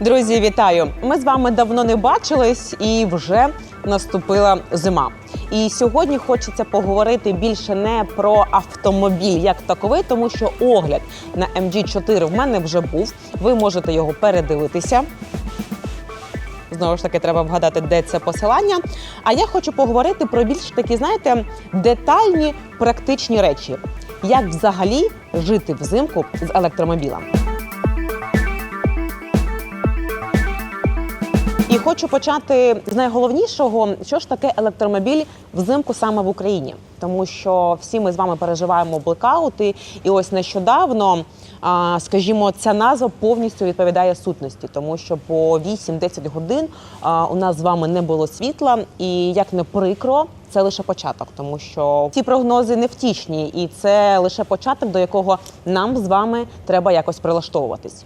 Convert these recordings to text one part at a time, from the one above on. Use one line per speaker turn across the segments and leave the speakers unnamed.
Друзі, вітаю! Ми з вами давно не бачились і вже наступила зима. І сьогодні хочеться поговорити більше не про автомобіль як таковий, тому що огляд на MG4 в мене вже був. Ви можете його передивитися. Знову ж таки, треба вгадати, де це посилання. А я хочу поговорити про більш такі, знаєте, детальні практичні речі. Як взагалі жити взимку з електромобілем. І хочу почати з найголовнішого, що ж таке електромобіль взимку саме в Україні, тому що всі ми з вами переживаємо блекаути, і ось нещодавно, скажімо, ця назва повністю відповідає сутності, тому що по 8-10 годин у нас з вами не було світла, і як не прикро. Це лише початок, тому що ці прогнози не втішні, і це лише початок, до якого нам з вами треба якось прилаштовуватись.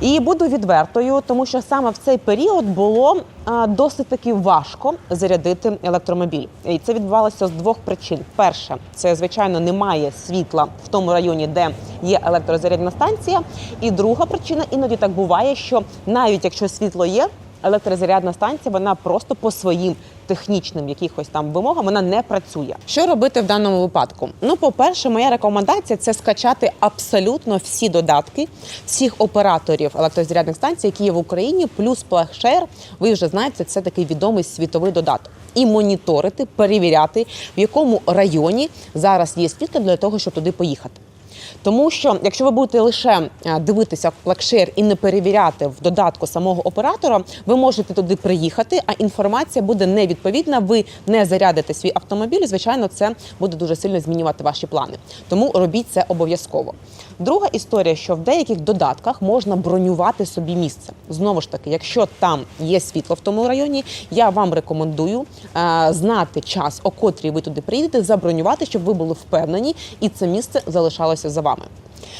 І буду відвертою, тому що саме в цей період було досить таки важко зарядити електромобіль. І це відбувалося з двох причин: перше, це звичайно немає світла в тому районі, де є електрозарядна станція. І друга причина іноді так буває, що навіть якщо світло є, електрозарядна станція вона просто по своїм технічним якихось там вимогам вона не працює. Що робити в даному випадку? Ну, по-перше, моя рекомендація це скачати абсолютно всі додатки всіх операторів електрозарядних станцій, які є в Україні, плюс PlugShare. Ви вже знаєте, це такий відомий світовий додаток. І моніторити, перевіряти, в якому районі зараз є світло для того, щоб туди поїхати. Тому що якщо ви будете лише е, дивитися флагшер і не перевіряти в додатку самого оператора, ви можете туди приїхати, а інформація буде невідповідна. Ви не зарядите свій автомобіль. і, Звичайно, це буде дуже сильно змінювати ваші плани. Тому робіть це обов'язково. Друга історія, що в деяких додатках можна бронювати собі місце. Знову ж таки, якщо там є світло в тому районі, я вам рекомендую е, знати час, о котрій ви туди приїдете, забронювати, щоб ви були впевнені, і це місце залишалося за вами.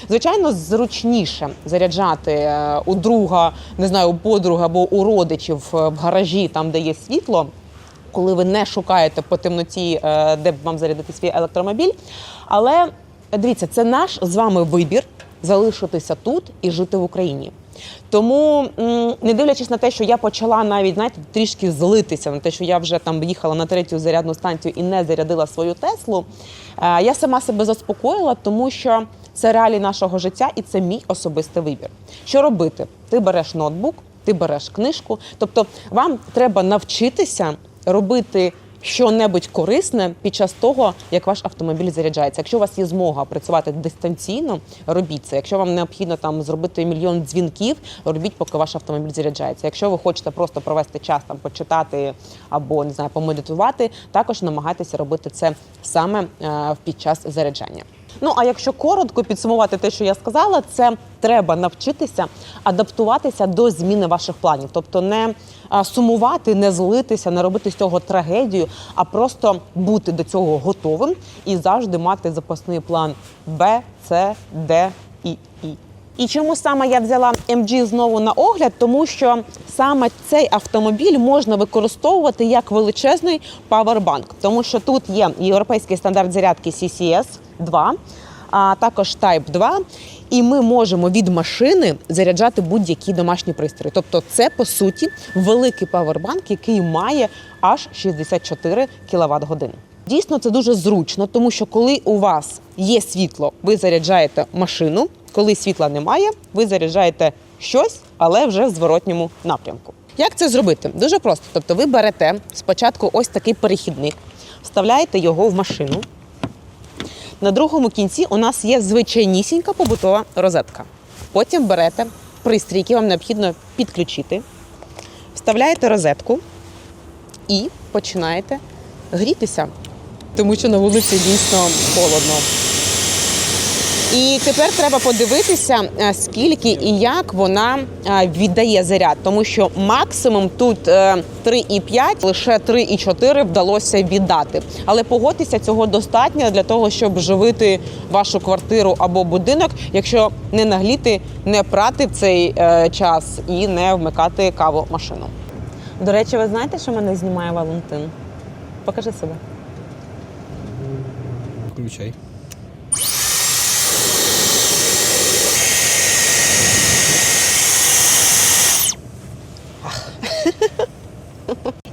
Звичайно, зручніше заряджати е, у друга, не знаю, у подруга або у родичів е, в гаражі, там де є світло. Коли ви не шукаєте по темноті, е, де б вам зарядити свій електромобіль. Але дивіться, це наш з вами вибір залишитися тут і жити в Україні. Тому, не дивлячись на те, що я почала навіть знаєте, трішки злитися на те, що я вже там їхала на третю зарядну станцію і не зарядила свою Теслу, е, я сама себе заспокоїла, тому що це реалії нашого життя і це мій особистий вибір. Що робити? Ти береш ноутбук, ти береш книжку. Тобто, вам треба навчитися робити що-небудь корисне під час того, як ваш автомобіль заряджається. Якщо у вас є змога працювати дистанційно, робіть це. Якщо вам необхідно там зробити мільйон дзвінків, робіть, поки ваш автомобіль заряджається. Якщо ви хочете просто провести час там почитати або не знаю, помедитувати, також намагайтеся робити це саме е, під час заряджання. Ну а якщо коротко підсумувати те, що я сказала, це треба навчитися адаптуватися до зміни ваших планів, тобто не сумувати, не злитися, не робити з цього трагедію, а просто бути до цього готовим і завжди мати запасний план Б, С, Д і І. І чому саме я взяла MG знову на огляд? Тому що саме цей автомобіль можна використовувати як величезний павербанк, тому що тут є європейський стандарт зарядки CCS 2, а також Type 2. І ми можемо від машини заряджати будь-які домашні пристрої. Тобто, це по суті великий павербанк, який має аж 64 кВт годин. Дійсно, це дуже зручно, тому що коли у вас є світло, ви заряджаєте машину. Коли світла немає, ви заряджаєте щось, але вже в зворотньому напрямку. Як це зробити? Дуже просто. Тобто, ви берете спочатку ось такий перехідник, вставляєте його в машину. На другому кінці у нас є звичайнісінька побутова розетка. Потім берете пристрій, який вам необхідно підключити, вставляєте розетку і починаєте грітися, тому що на вулиці дійсно холодно. І тепер треба подивитися, е, скільки і як вона е, віддає заряд, тому що максимум тут е, 3,5, лише 3,4 вдалося віддати. Але погодьтеся, цього достатньо для того, щоб живити вашу квартиру або будинок, якщо не нагліти, не прати в цей е, час і не вмикати каву машину. До речі, ви знаєте, що мене знімає Валентин? Покажи себе.
Включай.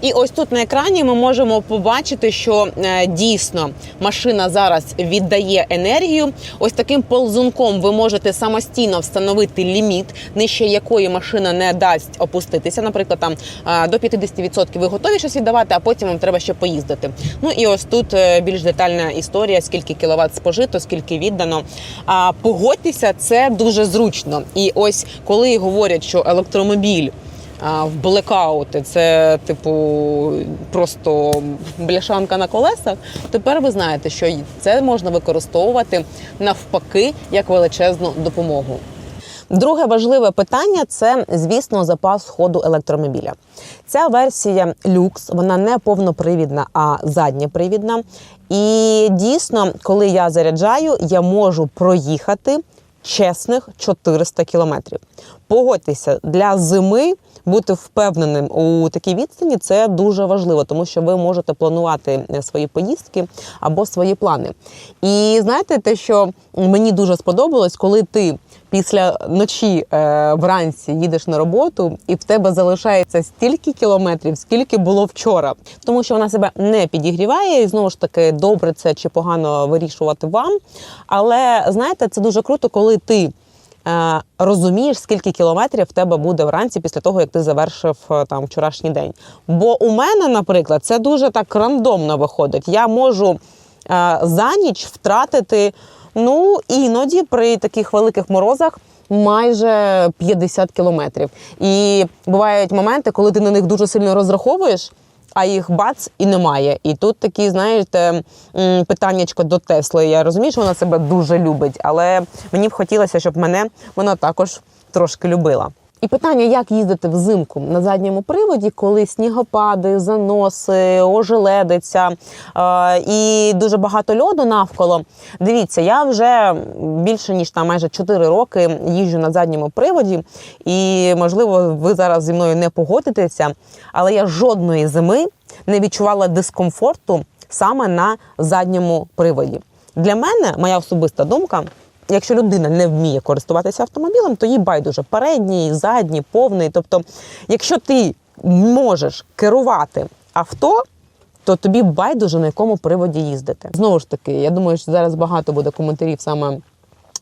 І ось тут на екрані ми можемо побачити, що е, дійсно машина зараз віддає енергію. Ось таким ползунком ви можете самостійно встановити ліміт, нижче якої машина не дасть опуститися. Наприклад, там е, до 50% ви готові щось віддавати, а потім вам треба ще поїздити. Ну і ось тут е, більш детальна історія, скільки кіловат спожито, скільки віддано. А погодьтеся, це дуже зручно. І ось коли говорять, що електромобіль. В блекаути це типу просто бляшанка на колесах. Тепер ви знаєте, що це можна використовувати навпаки як величезну допомогу. Друге важливе питання це, звісно, запас ходу електромобіля. Ця версія люкс, вона не повнопривідна, а задньопривідна. І дійсно, коли я заряджаю, я можу проїхати чесних 400 кілометрів. Погодьтеся, для зими бути впевненим у такій відстані це дуже важливо, тому що ви можете планувати е, свої поїздки або свої плани. І знаєте, те, що мені дуже сподобалось, коли ти після ночі е, вранці їдеш на роботу, і в тебе залишається стільки кілометрів, скільки було вчора, тому що вона себе не підігріває, і знову ж таки добре це чи погано вирішувати вам. Але знаєте, це дуже круто, коли ти. Е, Розумієш, скільки кілометрів в тебе буде вранці після того, як ти завершив е, там вчорашній день. Бо у мене, наприклад, це дуже так рандомно виходить. Я можу е, за ніч втратити, ну іноді при таких великих морозах. Майже 50 кілометрів. І бувають моменти, коли ти на них дуже сильно розраховуєш, а їх бац і немає. І тут такі, знаєте, питаннячко до Тесли. Я розумію, що вона себе дуже любить, але мені б хотілося, щоб мене вона також трошки любила. І питання, як їздити взимку на задньому приводі, коли снігопади, заноси, ожеледиця е, і дуже багато льоду навколо. Дивіться, я вже більше ніж там майже 4 роки їжджу на задньому приводі, і можливо, ви зараз зі мною не погодитеся, але я жодної зими не відчувала дискомфорту саме на задньому приводі. Для мене моя особиста думка. Якщо людина не вміє користуватися автомобілем, то їй байдуже передній, задній, повний. Тобто, якщо ти можеш керувати авто, то тобі байдуже на якому приводі їздити. Знову ж таки, я думаю, що зараз багато буде коментарів саме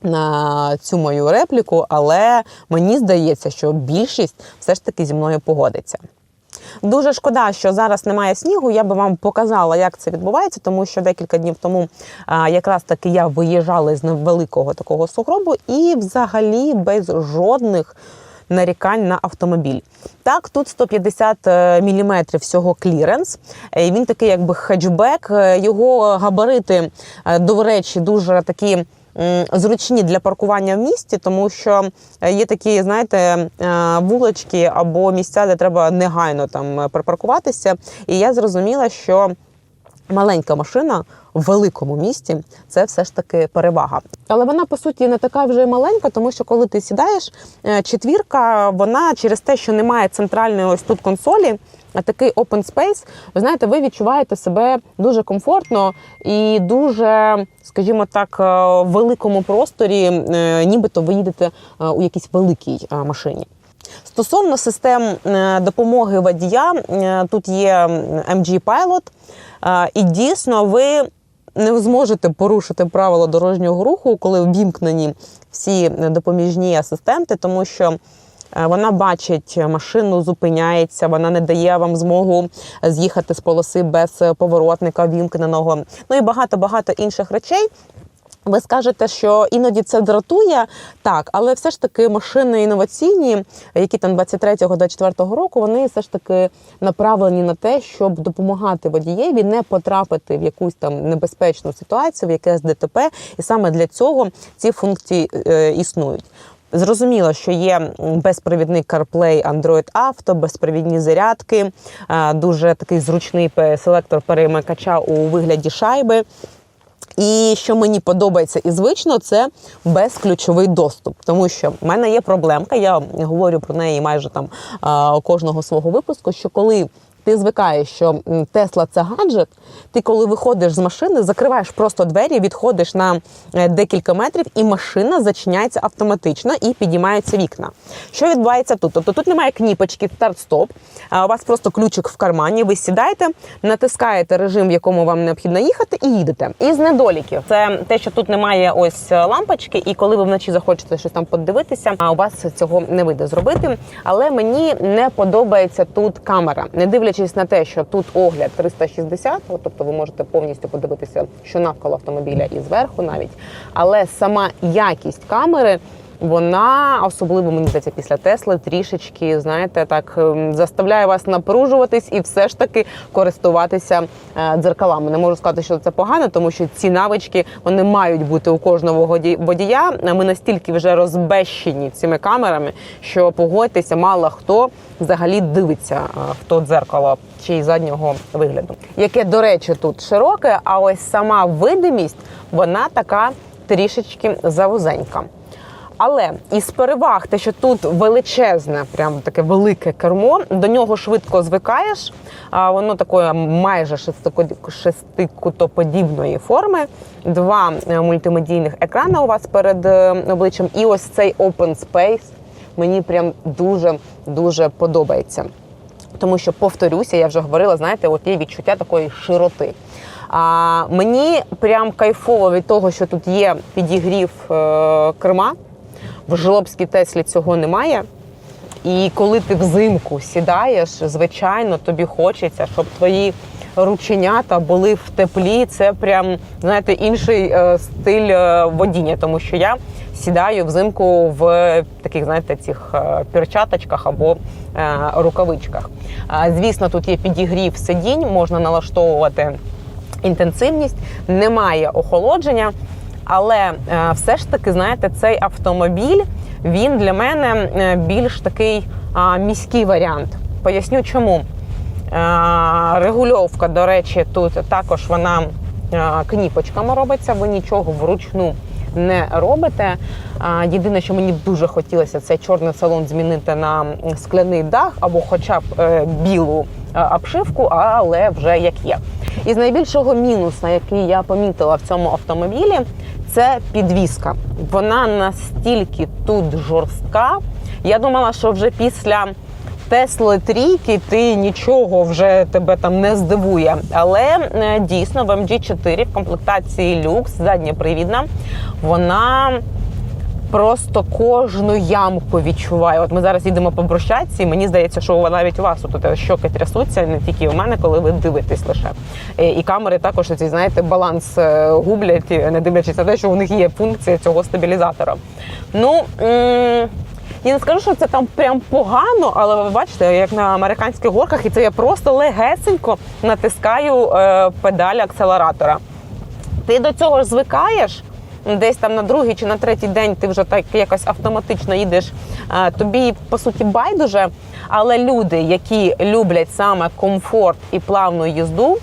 на цю мою репліку, але мені здається, що більшість все ж таки зі мною погодиться. Дуже шкода, що зараз немає снігу. Я би вам показала, як це відбувається, тому що декілька днів тому якраз таки я виїжджала з невеликого такого сугробу і взагалі без жодних. Нарікань на автомобіль. Так, тут 150 мм всього кліренс. Е, Він такий, якби хетчбек. Е, Його габарити, е, до речі, дуже такі зручні для паркування в місті, тому що е, є такі, знаєте, е, вулочки або місця, де треба негайно там е, припаркуватися. І я зрозуміла, що маленька машина в великому місті це все ж таки перевага. Але вона по суті не така вже маленька, тому що коли ти сідаєш, четвірка, вона через те, що немає центральної ось тут консолі. Такий open space, ви знаєте, ви відчуваєте себе дуже комфортно і дуже, скажімо так, е, в великому просторі, е, нібито ви їдете е, у якійсь великій машині. Стосовно систем допомоги водія, тут є MG Pilot, і дійсно ви не зможете порушити правила дорожнього руху, коли ввімкнені всі допоміжні асистенти, тому що вона бачить машину, зупиняється, вона не дає вам змогу з'їхати з полоси без поворотника вімкненого. Ну і багато багато інших речей. Ви скажете, що іноді це дратує, так, але все ж таки машини інноваційні, які там 23-24 року, вони все ж таки направлені на те, щоб допомагати водієві не потрапити в якусь там небезпечну ситуацію, в якесь ДТП, і саме для цього ці функції е, існують. Зрозуміло, що є безпровідний CarPlay Android Auto, безпровідні зарядки, дуже такий зручний селектор перемикача у вигляді шайби. І що мені подобається і звично, це безключовий доступ, тому що в мене є проблемка. Я говорю про неї майже там кожного свого випуску. Що коли ти звикаєш, що Тесла це гаджет. Ти, коли виходиш з машини, закриваєш просто двері, відходиш на е, декілька метрів, і машина зачиняється автоматично і підіймаються вікна. Що відбувається тут? Тобто тут немає кніпочки старт-стоп, у вас просто ключик в кармані. Ви сідаєте, натискаєте режим, в якому вам необхідно їхати, і їдете. Із недоліків це те, що тут немає ось е, лампочки, і коли ви вночі захочете щось там подивитися, а у вас цього не вийде зробити. Але мені не подобається тут камера, не дивлячись на те, що тут огляд 360, от, тобто ви можете повністю подивитися, що навколо автомобіля і зверху навіть. Але сама якість камери. Вона особливо мені здається після Тесли трішечки, знаєте, так ем, заставляє вас напружуватись і все ж таки користуватися е, дзеркалами. Не можу сказати, що це погано, тому що ці навички вони мають бути у кожного водія. Ми настільки вже розбещені цими камерами, що погодьтеся, мало хто взагалі дивиться е, в то дзеркало чи заднього вигляду, яке, до речі, тут широке, а ось сама видимість вона така трішечки завузенька. Але із переваг, те, що тут величезне, прям таке велике кермо, до нього швидко звикаєш. Воно такої майже шестикутоподібної форми. Два е, мультимедійних екрани у вас перед е, обличчям, і ось цей open space мені прям дуже дуже подобається. Тому що повторюся, я вже говорила, знаєте, от є відчуття такої широти. А мені прям кайфово від того, що тут є підігрів е, керма. В жлобській Теслі цього немає. І коли ти взимку сідаєш, звичайно, тобі хочеться, щоб твої рученята були в теплі. Це прям знаєте інший е, стиль е, водіння, тому що я сідаю взимку в таких, знаєте, цих е, перчаточках або е, рукавичках. А, звісно, тут є підігрів сидінь, можна налаштовувати інтенсивність, немає охолодження. Але е, все ж таки, знаєте, цей автомобіль він для мене е, більш такий міський варіант. Поясню чому. Е, регульовка, до речі, тут також вона кніпочками робиться, ви нічого вручну не робите. Єдине, що мені дуже хотілося, це чорний салон змінити на скляний дах або хоча б білу обшивку, але вже як є. Із найбільшого мінуса, який я помітила в цьому автомобілі, це підвіска. Вона настільки тут жорстка. Я думала, що вже після Тесли трійки ти нічого вже тебе там не здивує. Але е, дійсно в MG4 в комплектації люкс задньопривідна, вона просто кожну ямку відчуває. От ми зараз їдемо по брусчатці, і мені здається, що навіть у вас тут щоки трясуться, не тільки у мене, коли ви дивитесь лише. Е, І камери також ці, знаєте, баланс е, гублять, е, не дивлячись на те, що у них є функція цього стабілізатора. Ну. я не скажу, що це там прям погано, але ви бачите, як на американських горках, і це я просто легесенько натискаю педаль акселератора. Ти до цього ж звикаєш. Десь там на другий чи на третій день ти вже так якось автоматично їдеш. Тобі по суті байдуже. Але люди, які люблять саме комфорт і плавну їзду,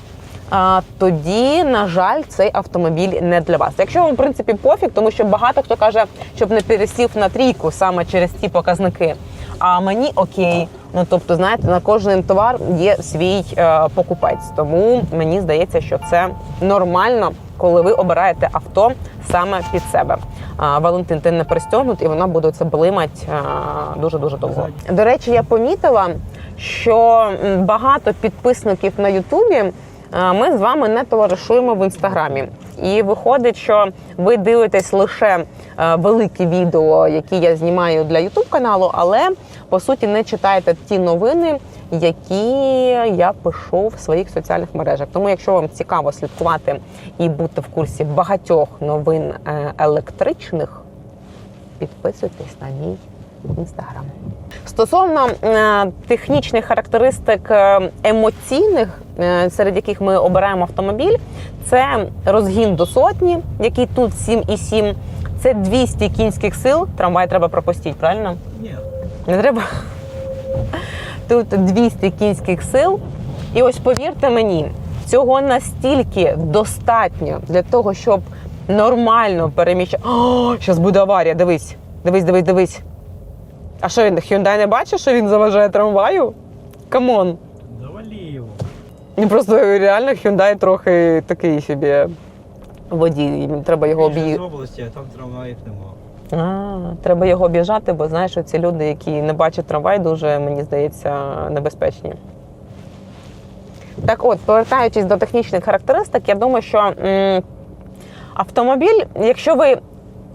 а, тоді, на жаль, цей автомобіль не для вас. Якщо вам в принципі пофіг, тому що багато хто каже, щоб не пересів на трійку саме через ці показники. А мені окей. Ну тобто, знаєте, на кожен товар є свій е, покупець. Тому мені здається, що це нормально, коли ви обираєте авто саме під себе. А, Валентин, ти не пристегнут, і вона буде це блимать дуже дуже довго. До речі, я помітила, що багато підписників на Ютубі. Е, Ми з вами не товаришуємо в інстаграмі, і виходить, що ви дивитесь лише е, великі відео, які я знімаю для Ютуб каналу, але по суті не читаєте ті новини, які я пишу в своїх соціальних мережах. Тому, якщо вам цікаво слідкувати і бути в курсі багатьох новин е, електричних, підписуйтесь на мій інстаграм. Стосовно е, технічних характеристик е, емоційних, е, серед яких ми обираємо автомобіль, це розгін до сотні, який тут 7,7, це 200 кінських сил. Трамвай треба пропустити, правильно?
Ні.
Не треба. Тут 200 кінських сил. І ось повірте мені, цього настільки достатньо для того, щоб нормально переміщати. О, зараз буде аварія. Дивись, дивись, дивись, дивись. А що він Hyundai не бачить, що він заважає трамваю? Камон.
Завали
І просто реально Hyundai трохи такий собі водій. Треба його об'їхати.
з області, а там трамваїв нема.
А, треба його об'їжджати, бо знаєш, ці люди, які не бачать трамвай, дуже, мені здається, небезпечні. Так от, повертаючись до технічних характеристик, я думаю, що м, автомобіль, якщо ви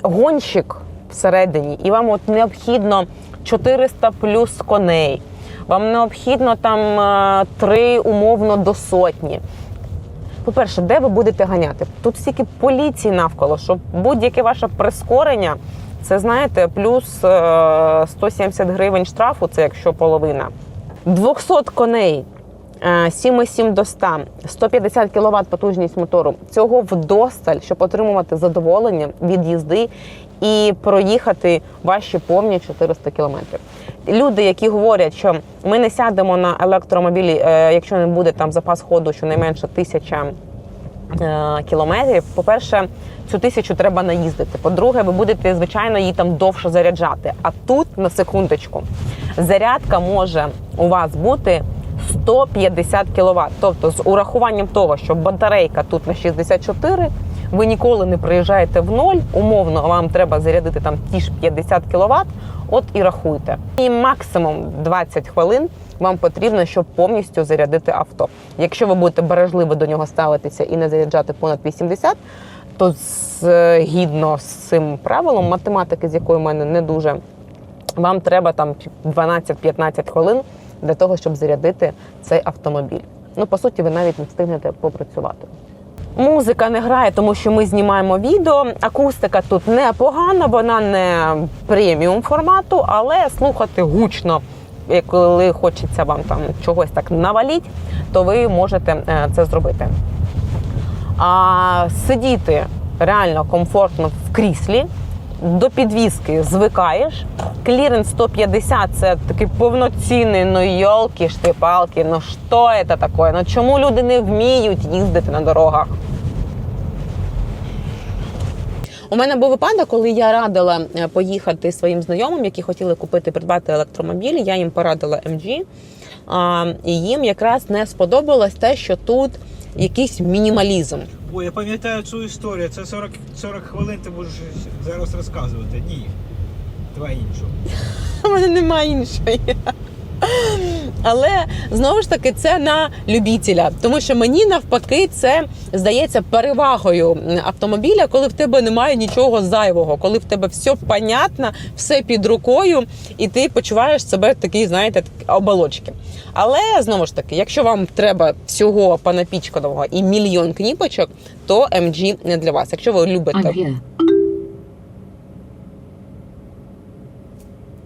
гонщик всередині, і вам от необхідно 400 плюс коней, вам необхідно там е, три умовно до сотні. По-перше, де ви будете ганяти? Тут стільки поліції навколо, що будь-яке ваше прискорення, це знаєте, плюс е, 170 гривень штрафу, це якщо половина. 200 коней, е, 7,7 до 100, 150 кВт потужність мотору. Цього вдосталь, щоб отримувати задоволення від їзди і проїхати ваші повні 400 кілометрів. Люди, які говорять, що ми не сядемо на електромобілі, е, якщо не буде там запас ходу щонайменше тисяча е, кілометрів. По-перше, цю тисячу треба наїздити. По-друге, ви будете, звичайно, її там довше заряджати. А тут, на секундочку, зарядка може у вас бути 150 кВт. Тобто, з урахуванням того, що батарейка тут на 64, ви ніколи не приїжджаєте в ноль, умовно вам треба зарядити там ті ж 50 кВт, от і рахуйте. І максимум 20 хвилин вам потрібно, щоб повністю зарядити авто. Якщо ви будете бережливо до нього ставитися і не заряджати понад 80, то згідно з цим правилом математики, з якою в мене не дуже, вам треба там 12-15 хвилин для того, щоб зарядити цей автомобіль. Ну, по суті, ви навіть не встигнете попрацювати. Музика не грає, тому що ми знімаємо відео. Акустика тут непогана, вона не преміум формату, але слухати гучно, коли хочеться вам там чогось так наваліть, то ви можете е, це зробити. А сидіти реально комфортно в кріслі. До підвіски звикаєш. Кліренс 150 це такий повноцінний, ну йолки ж ти палки, ну що це таке? Ну чому люди не вміють їздити на дорогах? У мене був випадок, коли я радила е, поїхати своїм знайомим, які хотіли купити придбати електромобіль. Я їм порадила MG. А, і їм якраз не сподобалось те, що тут якийсь мінімалізм.
Бо я пам'ятаю цю історію. Це 40, 40 хвилин ти будеш зараз розказувати. Ні. Давай іншу.
У мене немає іншої. Але знову ж таки це на любителя, тому що мені навпаки це здається перевагою автомобіля, коли в тебе немає нічого зайвого, коли в тебе все понятно, все під рукою, і ти почуваєш себе в такій, знаєте, оболочки. Але знову ж таки, якщо вам треба всього панапічканого і мільйон кніпочок, то MG не для вас. Якщо ви любите
I'm here.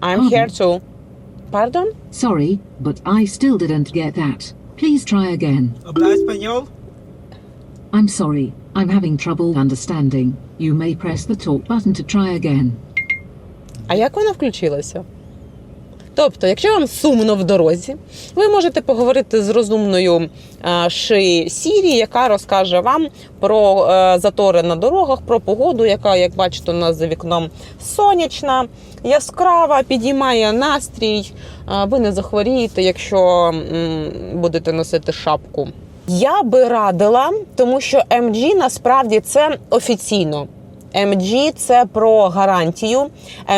I'm here to... Pardon?
Sorry, but I still didn't get that. Please try again.
Обла еспаньол?
I'm sorry, I'm having trouble understanding. You may press the talk button to try again.
А як вона включилася? Тобто, якщо вам сумно в дорозі, ви можете поговорити з розумною ши Сірі, яка розкаже вам про е, затори на дорогах, про погоду, яка, як бачите, у нас за вікном сонячна, яскрава, підіймає настрій. Ви не захворієте, якщо будете носити шапку. Я би радила, тому що MG насправді це офіційно. MG – це про гарантію,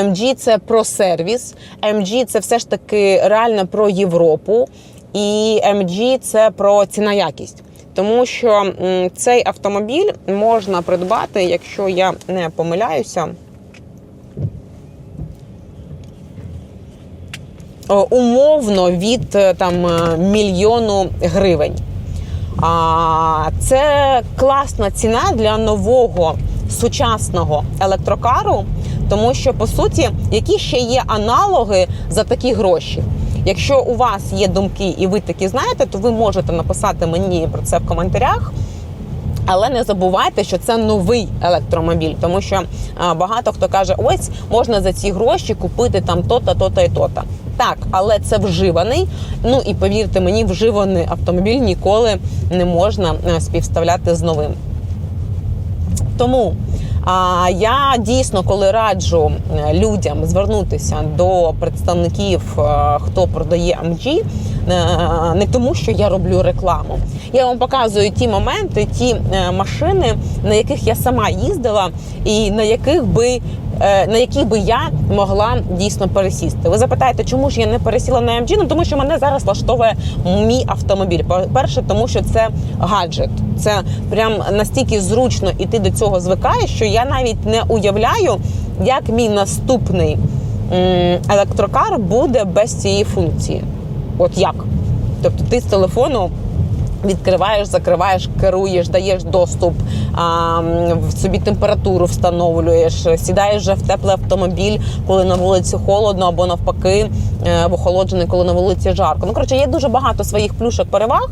MG – це про сервіс, MG – це все ж таки реально про Європу, і MG – це про ціна якість. Тому що цей автомобіль можна придбати, якщо я не помиляюся. Умовно від е, там е, мільйону гривень. А це класна ціна для нового сучасного електрокару, тому що по суті, які ще є аналоги за такі гроші. Якщо у вас є думки і ви такі знаєте, то ви можете написати мені про це в коментарях. Але не забувайте, що це новий електромобіль, тому що багато хто каже: ось можна за ці гроші купити там то-то, то-то і то-то. Так, але це вживаний. Ну і повірте мені, вживаний автомобіль ніколи не можна е, співставляти з новим. Тому а, я дійсно, коли раджу е, людям звернутися до представників, е, хто продає MG, е, не тому, що я роблю рекламу. Я вам показую ті моменти, ті машини, на яких я сама їздила, і на яких би. Е, На яких би я могла дійсно пересісти. Ви запитаєте, чому ж я не пересіла на MG? Ну тому що мене зараз влаштовує мій автомобіль. Перше, тому що це гаджет. Це прям настільки зручно, і ти до цього звикаєш, що я навіть не уявляю, як мій наступний електрокар буде без цієї функції. От як? Тобто ти з телефону відкриваєш, закриваєш, керуєш, даєш доступ, а, собі температуру встановлюєш, сідаєш вже в теплий автомобіль, коли на вулиці холодно, або навпаки, е, в охолоджений, коли на вулиці жарко. Ну коротше, є дуже багато своїх плюшок переваг.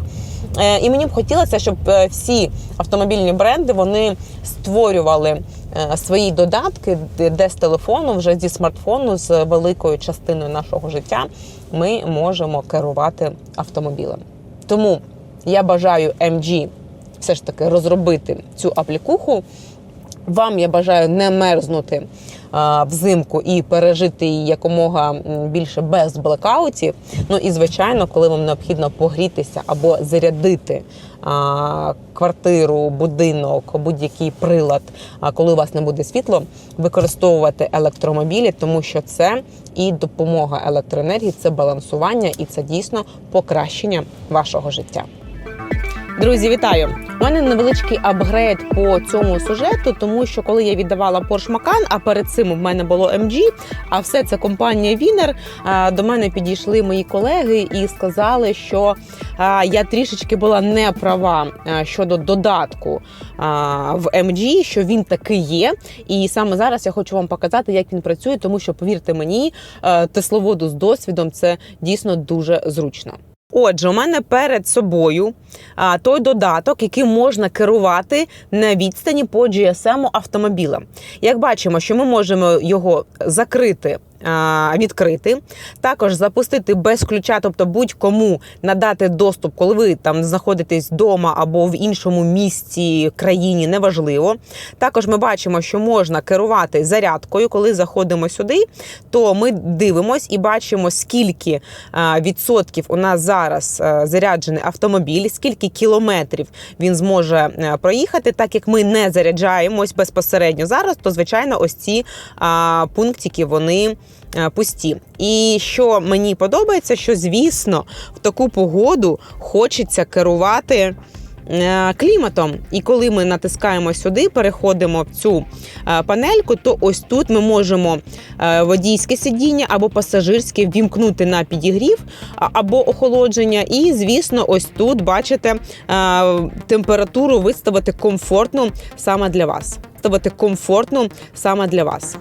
Е, І мені б хотілося, щоб е, всі автомобільні бренди вони створювали свої додатки, де з телефону, вже зі смартфону, з великою частиною нашого життя ми можемо керувати автомобілем. Тому я бажаю MG все ж таки розробити цю аплікуху. Вам я бажаю не мерзнути а, взимку і пережити її якомога більше без блекаутів. Ну і звичайно, коли вам необхідно погрітися або зарядити а, квартиру, будинок, будь-який прилад, а коли у вас не буде світло, використовувати електромобілі, тому що це і допомога електроенергії, це балансування, і це дійсно покращення вашого життя. Друзі, вітаю! У мене невеличкий апгрейд по цьому сюжету, тому що коли я віддавала Porsche Macan, а перед цим у мене було MG, а все це компанія Wiener, до мене підійшли мої колеги і сказали, що я трішечки була не права щодо додатку в MG, що він таки є. І саме зараз я хочу вам показати, як він працює, тому що повірте мені, е, тесловоду з досвідом це дійсно дуже зручно. Отже, у мене перед собою а, той додаток, який можна керувати на відстані по GSM автомобіля. Як бачимо, що ми можемо його закрити. Відкрити, також запустити без ключа, тобто будь-кому надати доступ, коли ви там знаходитесь вдома або в іншому місці країні, неважливо. Також ми бачимо, що можна керувати зарядкою. Коли заходимо сюди, то ми дивимось і бачимо, скільки відсотків у нас зараз заряджений автомобіль, скільки кілометрів він зможе е, проїхати. Так як ми не заряджаємось безпосередньо зараз, то звичайно, ось ці пунктики вони. Е, Пусті, і що мені подобається, що звісно в таку погоду хочеться керувати е, кліматом. І коли ми натискаємо сюди, переходимо в цю е, панельку, то ось тут ми можемо водійське сидіння або пасажирське ввімкнути на підігрів або охолодження. І, звісно, ось тут бачите температуру виставити комфортну саме для вас. Виставити комфортну саме для вас.